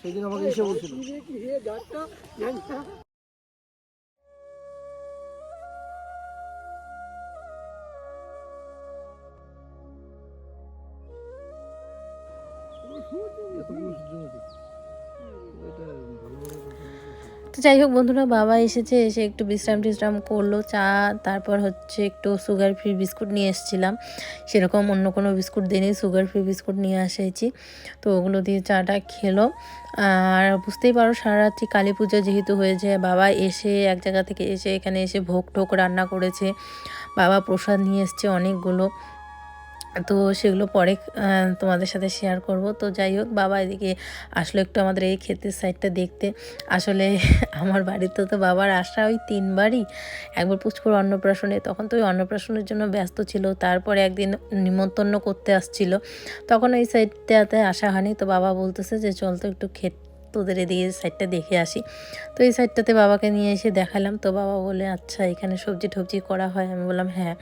সেদিন আমাকে এসে বলছিল। যাই হোক বন্ধুরা, বাবা এসেছে, এসে একটু বিশ্রাম টিশ্রাম করল, চা, তারপর হচ্ছে একটু সুগার ফ্রি বিস্কুট নিয়ে এসেছিলাম। সেরকম অন্য কোনো বিস্কুট দিনই সুগার ফ্রি বিস্কুট নিয়ে এসেছি। তো ওগুলো দিয়ে চাটা খেলো। আর বুঝতেই পারো সারা রাত্রি কালী পুজো যেহেতু হয়েছে, বাবা এসে এক জায়গা থেকে এসে এখানে এসে ভোগ টোক রান্না করেছে। বাবা প্রসাদ নিয়ে এসছে অনেকগুলো। তো সেগুলো পরে তোমাদের সাথে শেয়ার করব। তো যাই হোক, বাবা এদিকে আসলো একটু আমাদের এই ক্ষেতের সাইডটা দেখতে। আসলে আমার বাড়িতে তো বাবার আসা ওই তিনবারই। একবার পুচকুর অন্নপ্রাশনে, তখন তো ওই অন্নপ্রাশনের জন্য ব্যস্ত ছিল। তারপরে একদিন নিমন্ত্রণ করতে আসছিল। তখন ওই সাইডটাতে আসা হয়নি। তো বাবা বলতেছে যে, চল তো একটু ক্ষেত তোদের এদিকে সাইডটা দেখে আসি। তো এই সাইডটাতে বাবাকে নিয়ে এসে দেখালাম। তো বাবা বলে আচ্ছা এখানে সবজি টবজি করা হয়? আমি বললাম হ্যাঁ।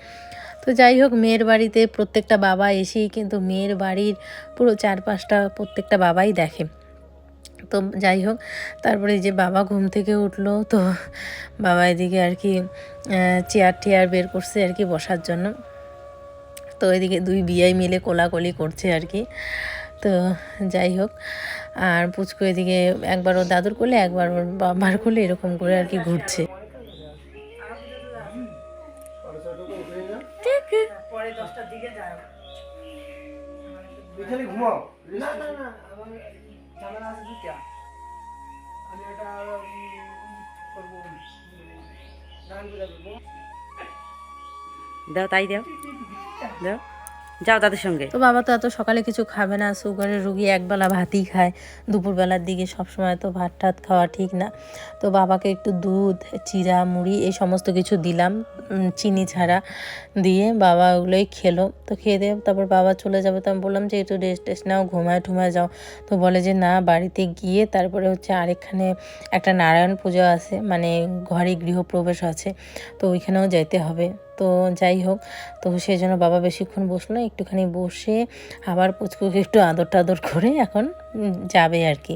তো যাই হোক, মেয়ের বাড়িতে প্রত্যেকটা বাবা এসেই কিন্তু মেয়ের বাড়ির পুরো চারপাশটা প্রত্যেকটা বাবাই দেখে। তো যাই হোক, তারপরে যে বাবা ঘুম থেকে উঠল, তো বাবা এদিকে আর কি চেয়ার টেয়ার বের করছে আর কি বসার জন্য। তো এদিকে দুই বিয়াই মিলে কোলাকলি করছে আর কি। তো যাই হোক, আর পুচকু এদিকে একবার ওর দাদুর কোলে, একবার ওর বাবার কোলে, এরকম করে আর কি ঘুরছে। এখানে ঘুমাও না না না আমার ঝামেলা আছে দুইটা। আমি একটা করব গান করে দেবো দাও তাই দাও। দাও। যাও তাদের সঙ্গে। তো বাবা তো এত সকালে কিছু খাবে না সুগারের রুগী একবেলা ভাতই খায়, দুপুরবেলার দিকে সবসময় তো ভাত টাত খাওয়া ঠিক না। তো বাবাকে একটু দুধ, চিরা, মুড়ি এই সমস্ত কিছু দিলাম চিনি ছাড়া দিয়ে বাবা ওগুলোই খেলো। তো খেয়ে দিয়ে তারপর বাবা চলে যাবে, তো আমি বললাম যে একটু রেস্ট টেস্ট নাও, ঘুমায় ঠুমায় যাও। তো বলে যে না, বাড়িতে গিয়ে তারপরে হচ্ছে আরেকখানে একটা নারায়ণ পুজো আছে মানে ঘরে গৃহপ্রবেশ আছে, তো ওইখানেও যাইতে হবে। তো যাই হোক তো সেই জন্য বাবা বেশিক্ষণ বসল না, একটুখানি বসে আবার পুচকুকে একটু আদর টাদর করে এখন যাবে আর কি।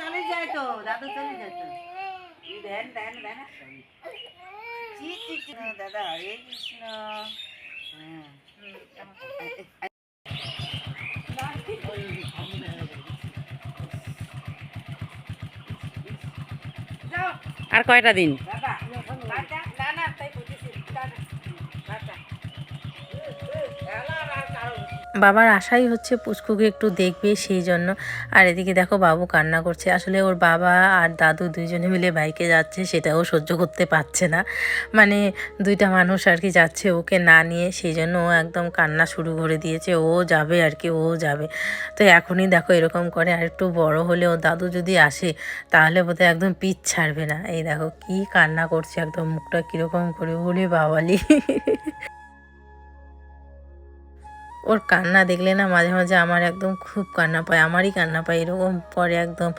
চলে যায় তো চলে যায় তো। দেন দেন দেন। দাদা হরে কৃষ্ণ। হ্যাঁ। আর কয়টা দিন? বাবার আশাই হচ্ছে পুচকুকে একটু দেখবে সেই জন্য। আর এদিকে দেখো বাবু কান্না করছে। আসলে ওর বাবা আর দাদু দুইজনে মিলে বাইকে যাচ্ছে, সেটাও সহ্য করতে পারছে না। মানে দুইটা মানুষ আর কি যাচ্ছে ওকে না নিয়ে, সেই জন্য ও একদম কান্না শুরু করে দিয়েছে। ও যাবে আর কি, ও যাবে। তো এখনই দেখো এরকম করে। আর একটু বড় হলে ও দাদু যদি আসে, তাহলে বোধহয় একদম পিচ ছাড়বে না। এই দেখো কি কান্না করছে, একদম মুখটা কীরকম করে। বলে বাবালি। ওর কান্না দেখলে না মাঝে মাঝে আমার একদম খুব কান্না পায়, আমারই কান্না পায়, এরকম পরে একদম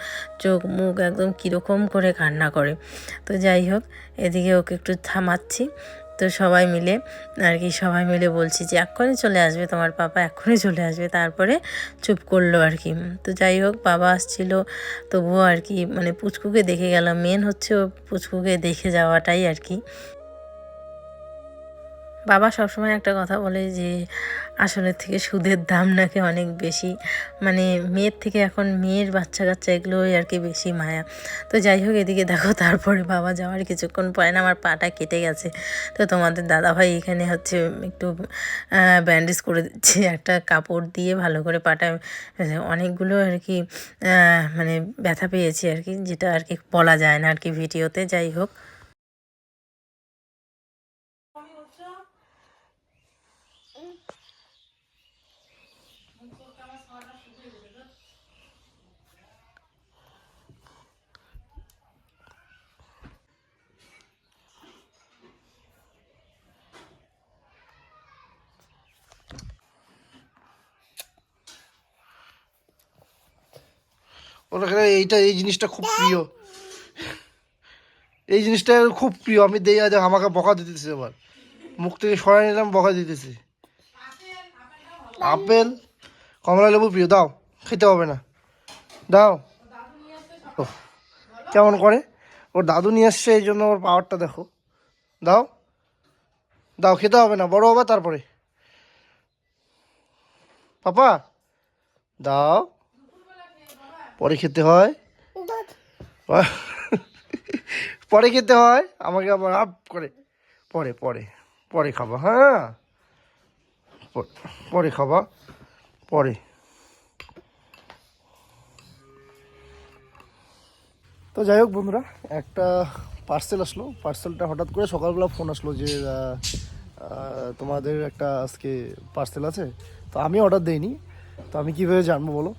চোখ মুখ একদম কীরকম করে কান্না করে। তো যাই হোক, এদিকে ওকে একটু থামাচ্ছি। তো সবাই মিলে, আর কি সবাই মিলে বলছি যে এক্ষুনি চলে আসবে তোমার পাপা, এক্ষুনি চলে আসবে। তারপরে চুপ করল আর কি। তো যাই হোক, বাবা আসছিল, তবুও আর কি মানে পুচকুকে দেখে গেলাম। মেন হচ্ছে ও পুচকুকে দেখে যাওয়াটাই আর কি। বাবা সবসময় একটা কথা বলে যে, আসলের থেকে সুদের দাম নাকি অনেক বেশি। মানে মেয়ের থেকে এখন মেয়ের বাচ্চা কাচ্চা এগুলোই আর কি বেশি মায়া। তো যাই হোক, এদিকে দেখো, তারপরে বাবা যাওয়ার কিছুক্ষণ পরে না আমার পাটা কেটে গেছে। তো তোমাদের দাদাভাই এখানে হচ্ছে একটু ব্যান্ডেজ করে দিচ্ছে। একটা কাপড় দিয়ে ভালো করে পাটা, অনেকগুলো আর কি মানে ব্যথা পেয়েছি আর কি, যেটা আর কি বলা যায় না আর কি ভিডিওতে। যাই হোক। ওর এইটা এই জিনিসটা খুব প্রিয়। এই জিনিসটা খুব প্রিয়। আমি দেই আজ আমাকে বকা দিতেছে এবার। মুখ থেকে সরাই নিলাম বকা দিতেছি। আপেল কমলা লেবু প্রিয়। দাও খেতে হবে না। দাও। ও, কেমন করে? ওর দাদু নিয়ে আসছে এই জন্য ওর পাওয়ারটা দেখো। দাও। দাও খেতে হবে না। বড় হবে তারপরে। পাপা দাও। পরে খেতে হয়? পরে খেতে হয়? আমাকে আবার আপ করে। পরে পরে পরে খাবা হ্যাঁ? পরে খাবা পরে। তো যাই হোক বন্ধুরা একটা পার্সেল আসলো। পার্সেলটা হঠাৎ করে সকালবেলা ফোন আসলো যে তোমাদের একটা আজকে পার্সেল আছে। তো আমি অর্ডার দেইনি। তো আমি কীভাবে জানব বলো?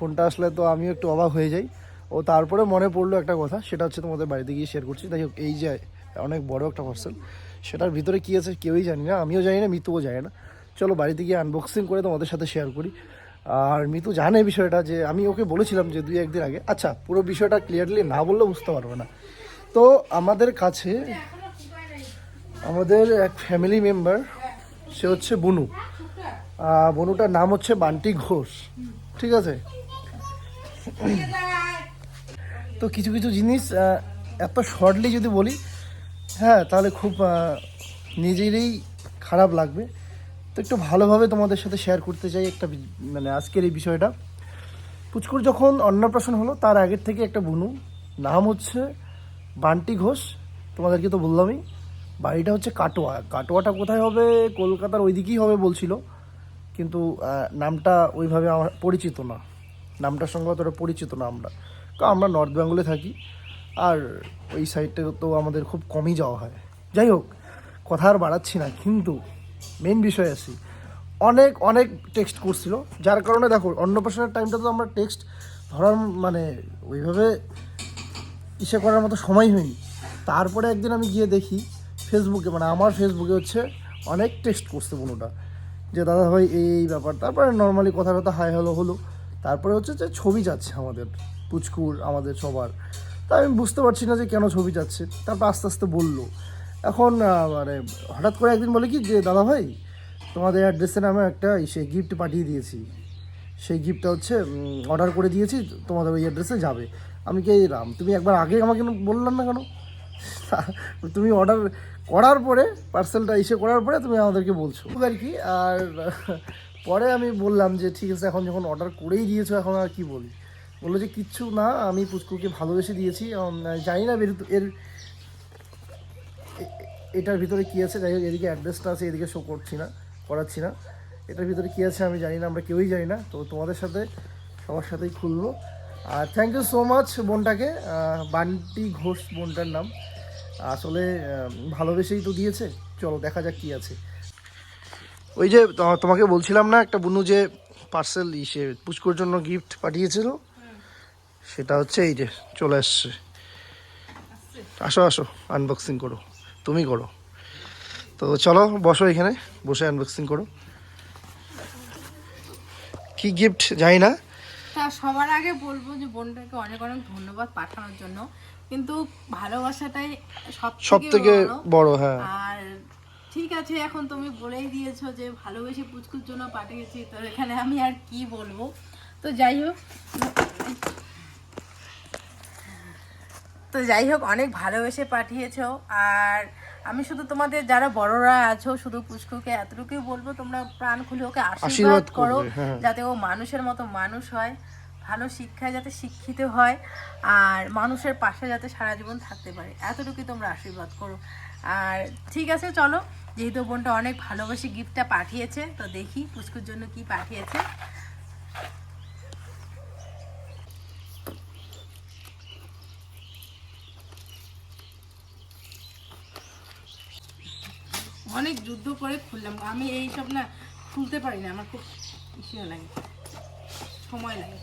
ফোনটা আসলে তো আমিও একটু অবাক হয়ে যাই। ও তারপরে মনে পড়ল একটা কথা, সেটা হচ্ছে তোমাদের বাড়িতে গিয়ে শেয়ার করছি। যাই হোক, এই যে অনেক বড় একটা পার্সেল সেটার ভিতরে কী আছে কেউই জানি না, আমিও জানি না, মিতুও জানে না। চলো বাড়িতে গিয়ে আনবক্সিং করে তোমাদের সাথে শেয়ার করি। আর মিতু জানে বিষয়টা যে, আমি ওকে বলেছিলাম যে দুই, একদিন আগে আচ্ছা পুরো বিষয়টা ক্লিয়ারলি না বললে বুঝতে পারবে না। তো আমাদের কাছে, আমাদের এক ফ্যামিলি মেম্বার সে হচ্ছে বনু। বনুটার নাম হচ্ছে বান্টি ঘোষ। ঠিক আছে? তো কিছু কিছু জিনিস এত শর্টলি যদি বলি হ্যাঁ তাহলে খুব নিজেরই খারাপ লাগবে। তো একটু ভালোভাবে তোমাদের সাথে শেয়ার করতে চাই একটা মানে আজকের এই বিষয়টা। পুচকুর যখন অন্নপ্রাশন হলো, তার আগের থেকে একটা বুনু, নাম হচ্ছে বান্টি ঘোষ। তোমাদেরকে তো বললামই, বাড়িটা হচ্ছে কাটোয়া। কাটোয়াটা কোথায় হবে, কলকাতার ওইদিকেই হবে বলছিল। কিন্তু নামটা ওইভাবে আমার পরিচিত না। নামটার সঙ্গে অতটা পরিচিত না আমরা। কারণ আমরা নর্থ বেঙ্গলে থাকি। আর ওই সাইডটা তো আমাদের খুব কমই যাওয়া হয়। যাই হোক, কথা আর বাড়াচ্ছি না, কিন্তু মেন বিষয় আসি অনেক অনেক টেক্সট করছিল যার কারণে দেখো অন্নপ্রাশনের টাইমটা তো আমরা টেক্সট ধরার মানে ওইভাবে ইসে করার মতো সময় হয়নি। তারপরে একদিন আমি গিয়ে দেখি ফেসবুকে মানে আমার ফেসবুকে হচ্ছে অনেক টেক্সট করছে বনুটা। যে, দাদা ভাই, এই ব্যাপার। তারপরে নর্মালি কথা কথা হাই হলো হলো। তারপরে হচ্ছে যে ছবি যাচ্ছে আমাদের, পুচকুর, আমাদের সবার। তা আমি বুঝতে পারছি না যে কেন ছবি যাচ্ছে। তারপর আস্তে আস্তে বলল। এখন মানে হঠাৎ করে একদিন বলে কি যে, দাদা ভাই, তোমাদের অ্যাড্রেসে আমি একটা সেই গিফট পাঠিয়ে দিয়েছি। সেই গিফটটা হচ্ছে অর্ডার করে দিয়েছি, তোমাদের ওই অ্যাড্রেসে যাবে। আমি কে রাম তুমি একবার আগে আমাকে বললাম না কেন? তুমি অর্ডার করার পরে পার্সেলটা ইসে করার পরে তুমি আমাদেরকে বলছো। আর কি, আর পরে আমি বললাম যে, ঠিক আছে, এখন যখন অর্ডার করেই দিয়েছ, এখন আর কি বলি? বলল যে, কিচ্ছু না, আমি পুচকুকে ভালোবেসে দিয়েছি জানি না এর এটার ভিতরে কী আছে, যাই হোক, এদিকে অ্যাড্রেসটা আছে, এদিকে শো করছি না, করাচ্ছি না। এটার ভিতরে কী আছে আমি জানি না, আমরা কেউই জানি না। তো তোমাদের সাথে, সবার সাথেই খুলবো। আর থ্যাংক ইউ সো মাচ বোনটাকে বান্টি ঘোষ বোনটার নাম। আসলে ভালোবেসেই তো দিয়েছে। চলো, দেখা যাক কী আছে। ওই যে তো- তোমাকে বলছিলাম না একটা বুনু যে পার্সেল ইসে পুচকুর জন্য গিফট পাঠিয়েছিল সেটা হচ্ছে এই যে চলে আসছে। আসো আসো আনবক্সিং করো। তুমি করো। তো চলো বসো এখানে বসে আনবক্সিং করো। কি গিফট জানি না। তা সবার আগে বলব যে বোনটাকে অনেক অনেক ধন্যবাদ পাঠানোর জন্য। কিন্তু ভালোবাসাটাই সব থেকে বড় হ্যাঁ। আর ঠিক আছে এখন তুমি বলেই দিয়েছ যে ভালোবেসে পুচকুর জন্য পাঠিয়েছি তো এখানে আমি আর কি বলব? তো যাই হোক তো যাই হোক অনেক ভালোবেসে পাঠিয়েছো আর আমি শুধু তোমাদের যারা বড়রা আছো শুধু পুষ্কুকে এতটুকুই বলব তোমরা প্রাণ খুলে ওকে আশীর্বাদ করো হ্যাঁ। যাতে ও মানুষের মতো মানুষ হয় ভালো শিক্ষায় যাতে শিক্ষিত হয় আর মানুষের পাশে যাতে সারা জীবন থাকতে পারে। এতটুকুই তোমরা আশীর্বাদ করো। আর ঠিক আছে চলো। যেহেতু বোনটা অনেক ভালোবাসি গিফটটা পাঠিয়েছে, তো দেখি পুষ্কুর জন্য কি পাঠিয়েছে। অনেক যুদ্ধ করে খুললাম। আমি এই সব না খুলতে পারি না, আমার খুব ইসে লাগে, সময় লাগে।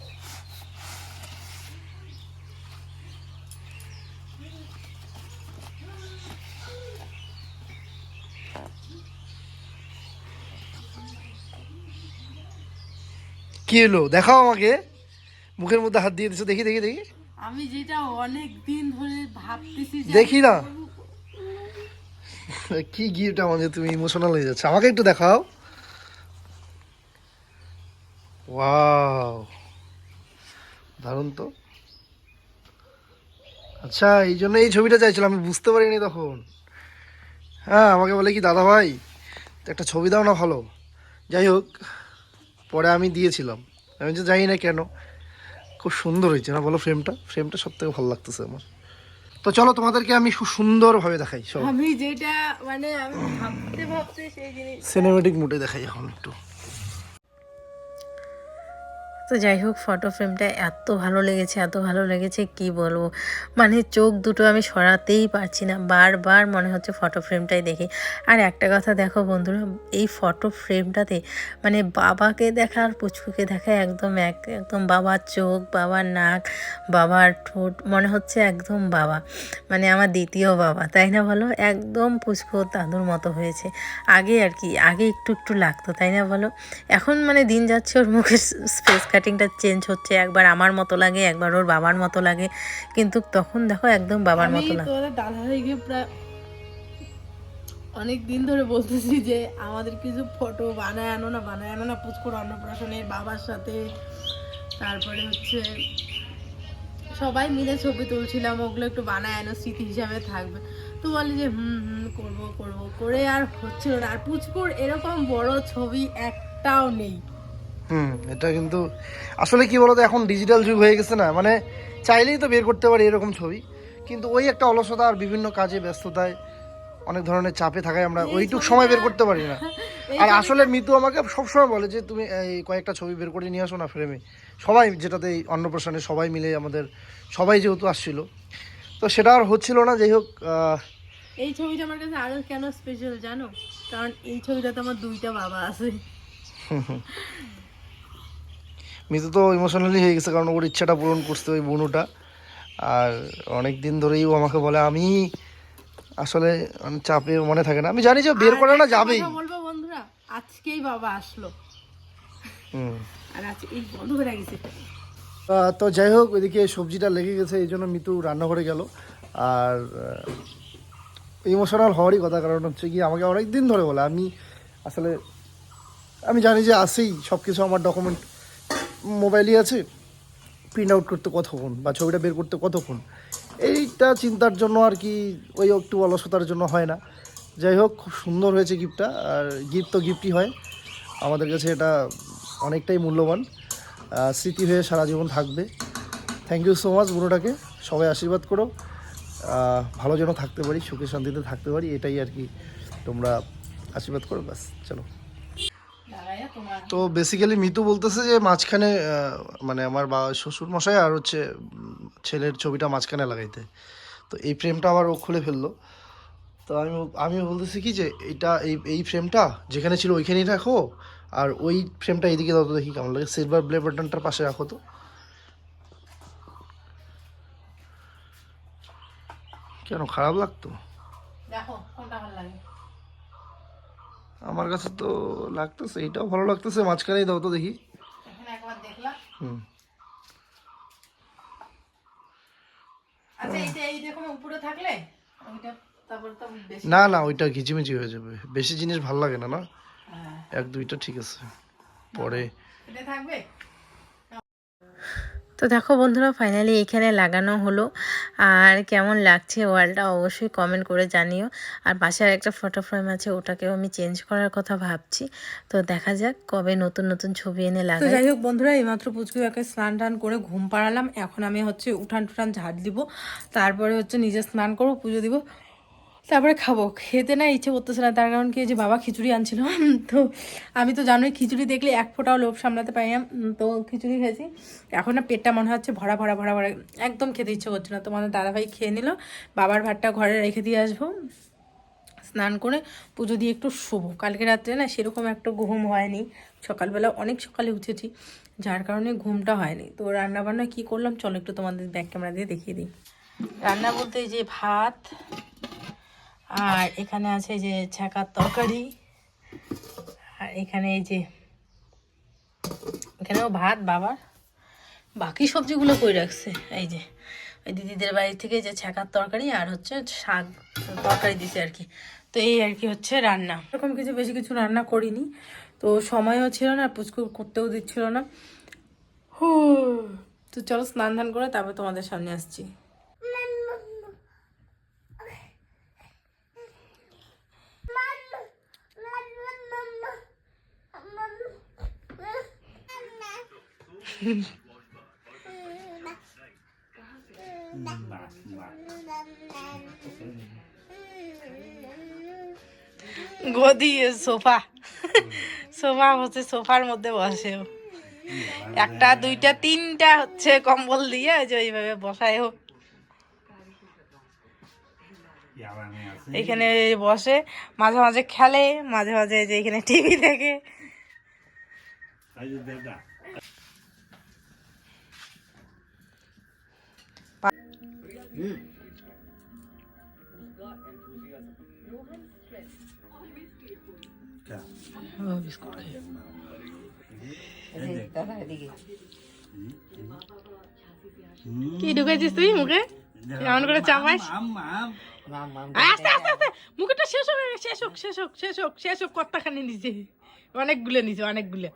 কি হলো? দেখাও আমাকে। মুখের মধ্যে হাত দিয়ে দিছো দেখি দেখি দেখি। আমি যেটা অনেক দিন ধরে ভাবতেছি দেখি না। কি গিফট আমাদের তুমি ইমোশনাল হয়ে যাচ্ছে? আমাকে একটু দেখাও। ওয়াও দারুণ তো। আচ্ছা এই জন্য এই ছবিটা চাইছিলাম আমি বুঝতে পারিনি তখন। হ্যাঁ আমাকে বলে কি দাদা ভাই তো একটা ছবি দাও না ভালো। যাই হোক। পরে আমি দিয়েছিলাম। আমি যে জানি না কেন খুব সুন্দর হয়েছে না বলো ফ্রেমটা ফ্রেমটা সব থেকে ভালো লাগতেছে আমার। তো চলো তোমাদেরকে আমি খুব সুন্দরভাবে দেখাই সব আমি যেটা মানে আমি ভাবতে ভাবতে সেই জিনিস সিনেমেটিক মুডে দেখাই এখন একটু। তো যাই হোক ফটো ফ্রেমটা এত ভালো লেগেছে, এত ভালো লেগেছে, কি বলব? মানে চোখ দুটো আমি সরাতেই পারছি না, বারবার মনে হচ্ছে ফটো ফ্রেমটাই দেখি। আর একটা কথা দেখো বন্ধুরা, এই ফটো ফ্রেমটাতে মানে বাবাকে দেখা আর পুচকুকে দেখা একদম এক, একদম বাবার চোখ, বাবার নাক, বাবার ঠোঁট, মনে হচ্ছে একদম বাবা। মানে আমার দ্বিতীয় বাবা, তাই না বলো? একদম পুচকু দাদুর মতো হয়েছে। আগে আর কি, আগে একটু একটু লাগতো, তাই না বলো? এখন মানে দিন যাচ্ছে ওর মুখের স্পেস কাটিংটা চেঞ্জ হচ্ছে একবার আমার মতো লাগে একবার ওর বাবার মতো লাগে। কিন্তু তখন দেখো একদম বাবার মতো লাগে। প্রায় অনেক দিন ধরে বলতেছি যে আমাদের কিছু ফটো বানায় আনো না বানায় আনো না পুচকুর অন্নপ্রাশনের বাবার সাথে। তারপরে হচ্ছে সবাই মিলে ছবি তুলছিলাম ওগুলো একটু বানায় আনো স্মৃতি হিসাবে থাকবে। তো বলে যে হুম হুম করব করব। করে আর হচ্ছিল না। আর পুচকুর এরকম বড় ছবি একটাও নেই। হুম এটা কিন্তু আসলে কি বলতো এখন ডিজিটাল যুগ হয়ে গেছে না মানে চাইলেই তো বের করতে পারি এরকম ছবি কিন্তু ওই একটা অলসতা আর বিভিন্ন কাজে ব্যস্ততায় অনেক ধরনের চাপে থাকায় আমরা ওইটুক সময় বের করতে পারি না। আর আসলে মিতু আমাকে সবসময় বলে যে তুমি এই কয়েকটা ছবি বের করে নিয়ে আসো না ফ্রেমে সবাই যেটাতে এই অন্নপ্রাশনে সবাই মিলে আমাদের সবাই যেহেতু আসছিল। তো সেটা আর হচ্ছিল না যাই হোক এই ছবিটা আমার কাছে আরও কেন স্পেশাল জানো? কারণ এই ছবিটাতে আমার দুইটা বাবা আছে। মিতু তো ইমোশনালি হয়ে গেছে কারণ ওর ইচ্ছাটা পূরণ করতে ওই বনুটা। আর অনেক দিন ধরেই ও আমাকে বলে আমি আসলে অনেক চাপে মনে থাকে না। আমি জানি যে বের করে না যাবেই। বলব বন্ধুরা আজকেই বাবা আসলো। হুম। আর আজকে এই বন্ধ হয়ে গেছে। তো যাই হোক ওইদিকে সবজিটা লেগে গেছে এই জন্য মিতু রান্নাঘরে গেল। আর ইমোশনাল হওয়ারই কথা কারণ হচ্ছে কি আমাকে অনেক দিন ধরে বলে আমি আসলে আমি জানি যে আসেই সব কিছু আমার ডকুমেন্ট মোবাইলই আছে প্রিন্ট আউট করতে কতক্ষণ বা ছবিটা বের করতে কতক্ষণ? এইটা চিন্তার জন্য আর কি, ওই একটু অলসতার জন্য হয় না। যাই হোক, খুব সুন্দর হয়েছে গিফটটা আর গিফট তো গিফটই হয়। আমাদের কাছে এটা অনেকটাই মূল্যবান স্মৃতি হয়ে সারা জীবন থাকবে। থ্যাংক ইউ সো মাচ বুড়োটাকে সবাই আশীর্বাদ করো। ভালো যেন থাকতে পারি, সুখে শান্তিতে থাকতে পারি, এটাই আর কি তোমরা আশীর্বাদ করো, ব্যাস, চলো। তো বেসিক্যালি মিতু বলতেছে যে মাঝখানে মানে আমার বা শ্বশুর মশাই আর হচ্ছে ছেলের ছবিটা মাঝখানে লাগাইতে। তো এই ফ্রেমটা আবার ও খুলে ফেলল। তো আমি আমি বলতেছি কি যে এটা এই এই ফ্রেমটা যেখানে ছিল ওইখানেই রাখো। আর ওই ফ্রেমটা এইদিকে দাও তো দেখি কেমন লাগে। সিলভার ব্লে বাটনটার পাশে রাখো তো। কেন খারাপ লাগতো? দেখো কোনটা ভালো লাগে? আমার কাছে তো লাগতেছে এটাও ভালো লাগতেছে মাঝখানেই দাও তো দেখি। হুম। আচ্ছা না না ওইটা ঘিচিমিচি হয়ে যাবে। বেশি জিনিস ভালো লাগে না না? হ্যাঁ। এক দুইটা ঠিক আছে। পরে থাকবে? তো দেখো বন্ধুরা ফাইনালি এখানে লাগানো হলো। আর কেমন লাগছে ওয়ালটা অবশ্যই কমেন্ট করে জানিও। আর পাশে আর একটা ফটো ফ্রেম আছে ওটাকেও আমি চেঞ্জ করার কথা ভাবছি। তো দেখা যাক কবে নতুন নতুন ছবি এনে তো লাগাই। যাই হোক বন্ধুরা এইমাত্র পুচকুয়াকে স্নান টান করে ঘুম পাড়ালাম। এখন আমি হচ্ছে উঠান টুঠান ঝাড় দিব। তারপরে হচ্ছে নিজে স্নান করব পুজো দিব। তারপরে খাব। খেতে না ইচ্ছে করতেছে না, তার কারণ কি যে বাবা খিচুড়ি আনছিল। তো আমি তো জানোই খিচুড়ি দেখলে এক ফোঁটাও লোভ সামলাতে পারি তো খিচুড়ি খেয়েছি। এখন না পেটটা মনে হচ্ছে ভরা ভরা ভরা ভরা, একদম খেতে ইচ্ছে করছে না। তোমাদের দাদাভাই খেয়ে নিল, বাবার ভাতটা ঘরে রেখে দিয়ে আসব। স্নান করে পুজো দিয়ে একটু শোবো। কালকে রাত্রে না সেরকম একটা ঘুম হয়নি। সকালবেলা অনেক সকালে উঠেছি, যার কারণে ঘুমটা হয়নি। তো রান্না বান্না কী করলাম, চলো একটু তোমাদের ব্যাক ক্যামেরা দিয়ে দেখিয়ে দিই। রান্না বলতে যে ভাত আর এখানে আছে যে ছ্যাঁকার তরকারি। আর এখানে এই যে এখানেও ভাত বাবার বাকি সবজিগুলো কই রাখছে? এই যে ওই দিদিদের বাড়ি থেকে যে ছ্যাঁকার তরকারি আর হচ্ছে শাক তরকারি দিছে আর কি। তো এই আর কি হচ্ছে রান্না। এরকম কিছু বেশি কিছু রান্না করিনি। তো সময়ও ছিল না পুচকু করতেও দিচ্ছিল না। হু, তো চলো স্নান ধান করে তারপর তোমাদের সামনে আসছি। গদি সোফা। সোফা হচ্ছে সোফার মধ্যে বসে। একটা, দুইটা, তিনটা হচ্ছে কম্বল দিয়ে যে ওইভাবে বসায় হোক এখানে বসে, মাঝে মাঝে খেলে, মাঝে মাঝে যে এখানে টিভি দেখে। খাই কি ঢুকেছিস তুই মুখে? এমন করে চাপাস? আস্তে আস্তে আস্তে। মুখটা শেষ হবে শেষ হোক শেষ হোক শেষ হোক শেষ হোক নিচে? অনেকগুলো নিচে, অনেকগুলো।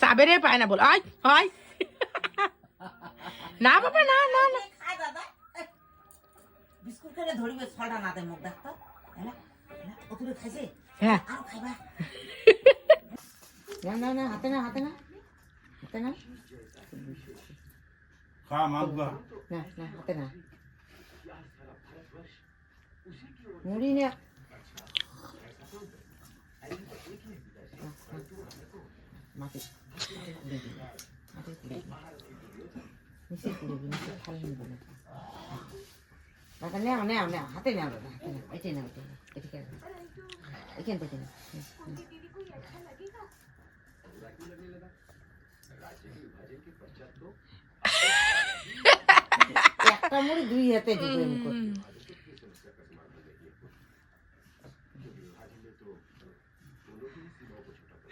সাবেরে পায় না বল। আয় আয়। না বাবা না না না। দাদা এই, বিস্কুট খেলে ধরিবে ছটা নাতে মুখ দেখতো হ্যাঁ ও তুলে খাইছে? হ্যাঁ। আরও খাইবা? না না না হাতে না হাতে না। হাতে না। খা মাগবা না না হাতে না। মুড়ি না। মাটি দিবি মাটি কুড়ে দিবি নিচে কুড়ে দিবি নিচে খালি নিবি না দাদা নেও নেও নেও হাতে নেও দাদা হাতে নেও এটাই নেও এটাই নেও এদিকে নাও। এখান থেকে নেও হুম, হুম। একটা মুড়ি দুই হাতে ঢুকে মুখ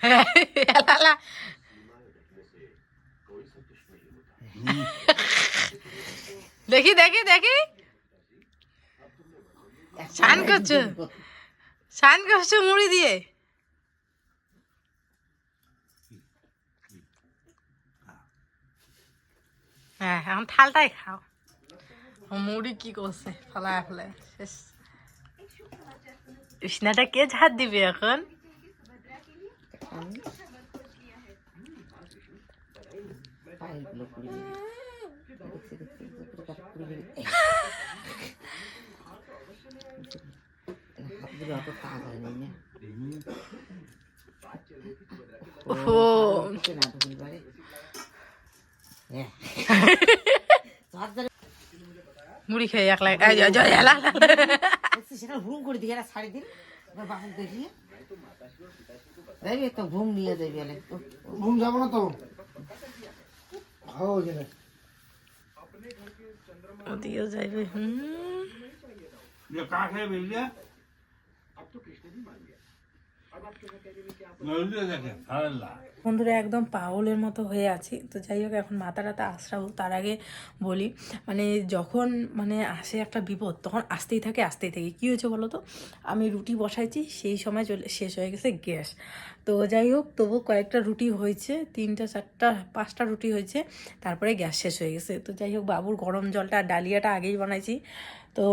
হ্যাঁ, দেখি দেখি দেখি। স্নান করছ? স্নান করছ মুড়ি দিয়ে? হ্যাঁ এখন থালটাই খাও। মুড়ি কি করছে? ফলায় ফলায়। শেষ। উষ্ণাটা কে ঝাড় দিবে এখন? পায়েরগুলো পুড়ে দিবি। দেখছি দেখছি কাটা দিবি হাতগুলো অত কাজ হয়নি না। ওহো। না ঢুকুন পারে হ্যাঁ হাত ধরে মুড়ি খেয়ে ঘুম করে দিয়ে শাড়ি দিন এবার বাবু দেখিয়ে যাইবে তো ঘুম নিয়ে যাইবে ঘুম যাব না তো। हो जाए अभी हो जाए ये कहाँ है भैया अब तो कृष्ण भी मान गया। বন্ধুরা, একদম পাগলের মতো হয়ে আছি। তো যাই হোক, এখন মাথা টাথা আশ্রাবো, তার আগে বলি মানে যখন মানে আসে একটা বিপদ, তখন আসতেই থাকে আসতেই থাকে। কী হয়েছে বলো তো? আমি রুটি বসাইছি, সেই সময় চলে, শেষ হয়ে গেছে গ্যাস। তো যাই হোক, তবু কয়েকটা রুটি হয়েছে, তিনটা, চারটা, পাঁচটা রুটি হয়েছে, তারপরে গ্যাস শেষ হয়ে গেছে। তো যাই হোক, বাবুর গরম জলটা, ডালিয়াটা আগেই বানাইছি। তো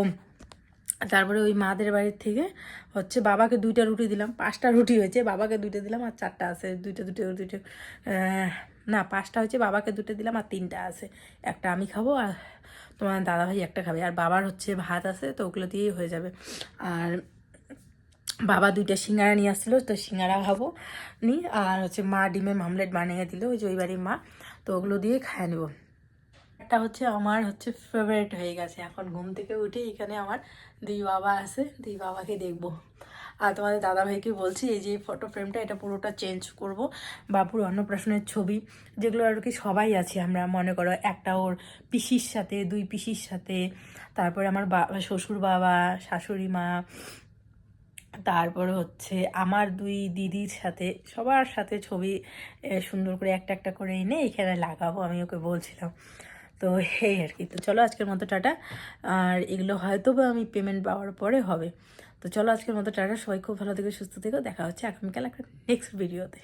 তারপরে ওই মাদের বাড়ির থেকে হচ্ছে বাবাকে দুইটা রুটি দিলাম। পাঁচটা রুটি হয়েছে, বাবাকে দুইটা দিলাম আর চারটা আছে। দুইটা দুটো দুটো না, পাঁচটা হয়েছে, বাবাকে দুটো দিলাম আর তিনটা আছে। একটা আমি খাব আর তোমার দাদাভাই একটা খাবে। আর বাবার হচ্ছে ভাত আছে, তো ওগুলো দিয়েই হয়ে যাবে। আর বাবা দুইটা সিঙ্গারা নিয়ে আসছিল, তো সিঙ্গারা খাব নি। আর হচ্ছে মা ডিমের মামলেট বানিয়ে দিল, ওই যে ওই বাড়ির মা। তো ওগুলো দিয়ে খায় নেব। একটা হচ্ছে আমার হচ্ছে ফেভারিট হয়ে গেছে। এখন ঘুম থেকে উঠে এখানে আমার দুই বাবা আছে, দুই বাবাকে দেখব। আর তোমাদের দাদাভাইকে বলছি, এই যে ফটো ফ্রেমটা এটা পুরোটা চেঞ্জ করব। বাপুর অন্নপ্রাশনের ছবি, যেগুলো আর কি সবাই আছি, আমরা মনে করো একটা ওর পিসির সাথে, দুই পিসির সাথে, তারপরে আমার বা- শ্বশুর বাবা, শাশুড়ি মা, তারপরে হচ্ছে আমার দুই দিদির সাথে, সবার সাথে ছবি সুন্দর করে একটা একটা করে এনে এখানে লাগাবো, আমি ওকে বলছিলাম। তো এই আর কি। তো চলো আজকের মতো টাটা। আর এগুলো হয়তো বা আমি পেমেন্ট পাওয়ার পরে হবে। তো চলো আজকের মতো টাটা। সবাই খুব ভালো থেকে, সুস্থ থেকো। দেখা হচ্ছে আগামীকাল একটা নেক্সট ভিডিওতে